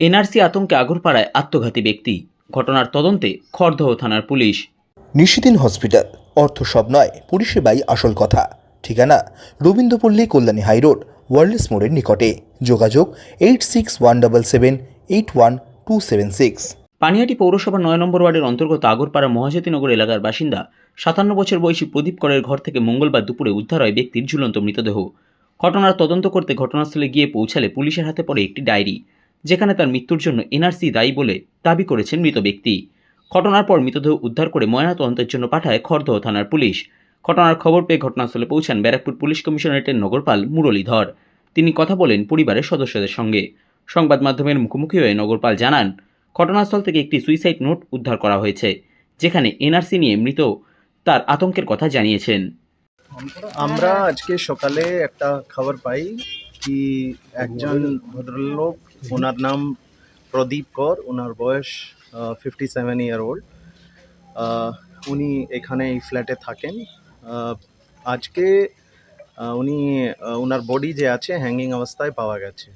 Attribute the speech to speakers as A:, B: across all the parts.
A: NRC আতঙ্কে আগরপাড়ায় আত্মঘাতী ব্যক্তি। ঘটনার তদন্তে খড়দহ থানার পুলিশ।
B: নিশিদিন হসপিটাল। অর্থ সব নয় পরিষেবাই আসল কথা। ঠিকানা রবীন্দ্রপল্লী কল্যাণী হাইরোড ওয়ার্ল্ডস মোড়ের নিকটে। যোগাযোগ eight six one double seven eight one two seven six.
A: Panihati পৌরসভা নয় নম্বর ওয়ার্ডের অন্তর্গত আগরপাড়া মহাজাতিনগর এলাকার বাসিন্দা সাতান্ন বছর বয়সী প্রদীপ করের ঘর থেকে মঙ্গলবার দুপুরে উদ্ধার হয় ব্যক্তির ঝুলন্ত মৃতদেহ। ঘটনার তদন্ত করতে ঘটনাস্থলে গিয়ে পৌঁছালে পুলিশের হাতে পড়ে একটি ডায়েরি। যেখানে তার মৃত্যুর জন্য এনআরসি দায়ী বলে দাবি করেছেন মৃত ব্যক্তি। ঘটনার পর মৃতদেহ উদ্ধার করে ময়নাতদন্তের জন্য পাঠায় খড়দহ থানার পুলিশ। ঘটনার খবর পেয়ে ঘটনাস্থলে পৌঁছান ব্যারাকপুর পুলিশ কমিশনারেটের নগরপাল মুরলীধর। তিনি কথা বলেন পরিবারের সদস্যদের সঙ্গে। সংবাদ মাধ্যমের মুখোমুখি হয়ে নগরপাল জানান, ঘটনাস্থল থেকে একটি সুইসাইড নোট উদ্ধার করা হয়েছে, যেখানে এনআরসি নিয়ে মৃত তার আতঙ্কের কথা জানিয়েছেন।
C: আমরা আজকে সকালে একটা খবর পাই কি একজন ভদ্রলোক ওনার নাম প্রদীপ কর, ওনার বয়স ফিফটি সেভেন ইয়ার ওল্ড উনি এখানে এই ফ্ল্যাটে থাকেন। আজকে উনি ওনার বডি যে আছে হ্যাঙ্গিং অবস্থায় পাওয়া গেছে।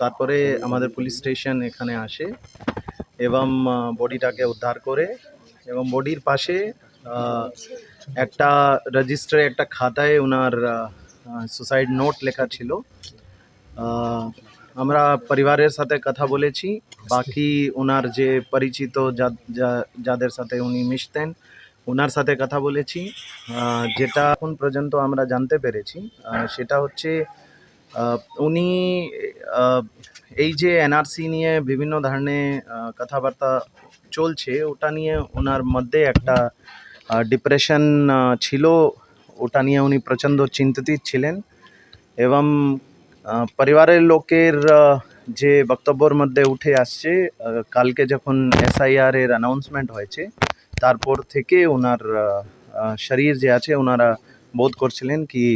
C: তারপরে আমাদের পুলিশ স্টেশন এখানে আসে এবং বডিটাকে উদ্ধার করে এবং বডির পাশে একটা রেজিস্টারে একটা খাতায় ওনার সুসাইড নোট লেখা ছিল। আমরা পরিবারের সাথে কথা বলেছি। বাকি ওনার যে পরিচিত যাদের সাথে উনি মিশতেন, ওনার সাথে কথা বলেছি। যেটা এখন পর্যন্ত আমরা জানতে পেরেছি সেটা হচ্ছে উনি এই যে এনআরসি নিয়ে বিভিন্ন ধরনের কথাবার্তা চলছে, ওটা নিয়ে ওনার মধ্যে একটা ডিপ্রেশন ছিল। ওটা নিয়ে উনি প্রচণ্ড চিন্তিত ছিলেন। এবং পরিবারের লোকের যে বক্তব্যর মধ্যে উঠে আসছে কালকে যখন এসআইআর এর অ্যানাউন্সমেন্ট হয়েছে, তারপর থেকে ওনার শরীর যে আছে, ওনারা বোধ করছিলেন কি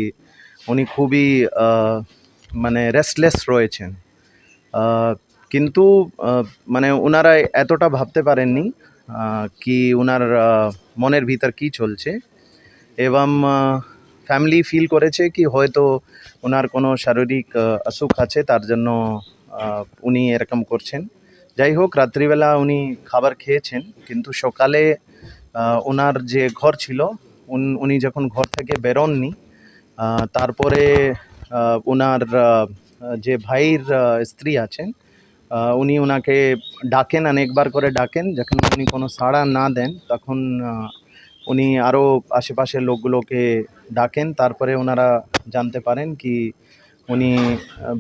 C: উনি খুবই মানে রেস্টলেস রয়েছেন। কিন্তু মানে ওনারা এতটা ভাবতে পারেননি কি ওনার মনের ভিতর কি চলছে। এবং ফ্যামিলি ফিল করেছে কি হয়তো ওনার কোনো শারীরিক অসুখ আছে, তার জন্য উনি এরকম করছেন। যাই হোক, রাত্রিবেলা উনি খাবার খেয়েছেন, কিন্তু সকালে ওনার যে ঘর ছিল, উন- যখন ঘর থেকে বেরোননি তারপরে ওনার যে ভাইয়ের স্ত্রী আছেন উনি ওনাকে ডাকেন, অনেকবার করে ডাকেন, যখন উনি কোনো সাড়া না দেন, তখন উনি আরও আশেপাশের লোকগুলোকে ডাকেন, তারপরে ওনারা জানতে পারেন কি উনি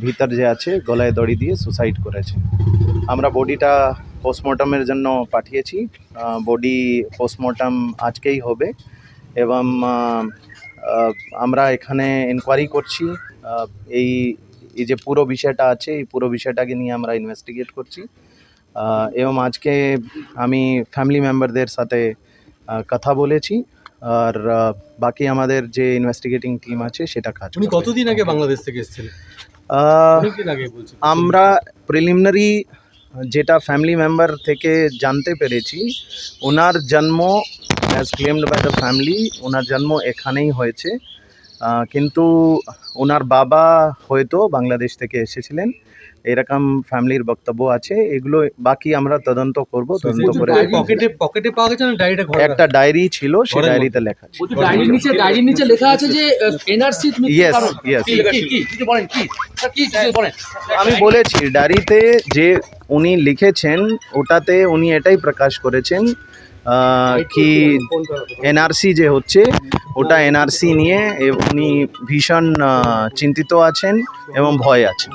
C: ভিতর যে আছে, গলায় দড়ি দিয়ে সুসাইড করেছে। আমরা বডিটা পোস্টমর্টমের জন্য পাঠিয়েছি। বডি পোস্টমর্টম আজকেই হবে এবং আমরা এখানে এনকোয়ারি করছি। এই এই যে পুরো বিষয়টা আছে, এই পুরো বিষয়টাকে নিয়ে আমরা ইনভেস্টিগেট করছি। এবং আজকে আমি ফ্যামিলি মেম্বারদের সাথে কথা বলেছি। আর বাকি আমাদের যে ইনভেস্টিগেটিং টিম আছে সেটা কাজ
D: উনি কতদিন আগে বাংলাদেশ থেকে এসেছিলেন
C: আমরা প্রিলিমিনারি যেটা ফ্যামিলি মেম্বার থেকে জানতে পেরেছি ওনার জন্ম as claimed by the family ওনার জন্ম এখানেই হয়েছে। কিন্তু ওনার বাবা হয়তো বাংলাদেশ থেকে এসেছিলেন। এরকম ফ্যামিলির বক্তব্য আছে। এগুলো বাকি আমরা তদন্ত করব তদন্ত করে
D: পকেটে পকেটে পাওয়া গেছে না? ডায়েরিটা ঘরে
C: একটা ডায়েরি ছিল সেই ডায়েরিতে লেখা
E: ডায়েরির নিচে ডায়েরির নিচে লেখা আছে যে এনআরসি
C: ইয়েস ইয়েস
E: কি কি কি কিছু বলেন কি? কি বলেন?
C: আমি বলেছি ডায়েরিতে যে উনি লিখেছেন ওটাতে উনি এটাই প্রকাশ করেছেন কি এনআরসি যে হচ্ছে ওটা এনআরসি নিয়ে উনি ভীষণ চিন্তিত আছেন এবং ভয় আছেন।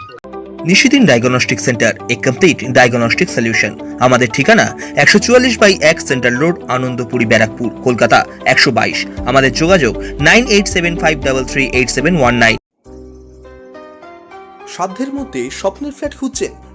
B: নিশিদিন ডায়াগনস্টিক সেন্টার এ কমপ্লিট ডায়াগনস্টিক সলিউশন আমাদের ঠিকানা একশো চুয়াল্লিশ বাই এক সেন্ট্রাল রোড আনন্দপুরি ব্যারাকপুর কলকাতা একশো বাইশ। আমাদের যোগাযোগ nine eight seven five double three eight seven one nine. সাধ্যের মধ্যে স্বপ্নের ফ্ল্যাট খুঁজছেন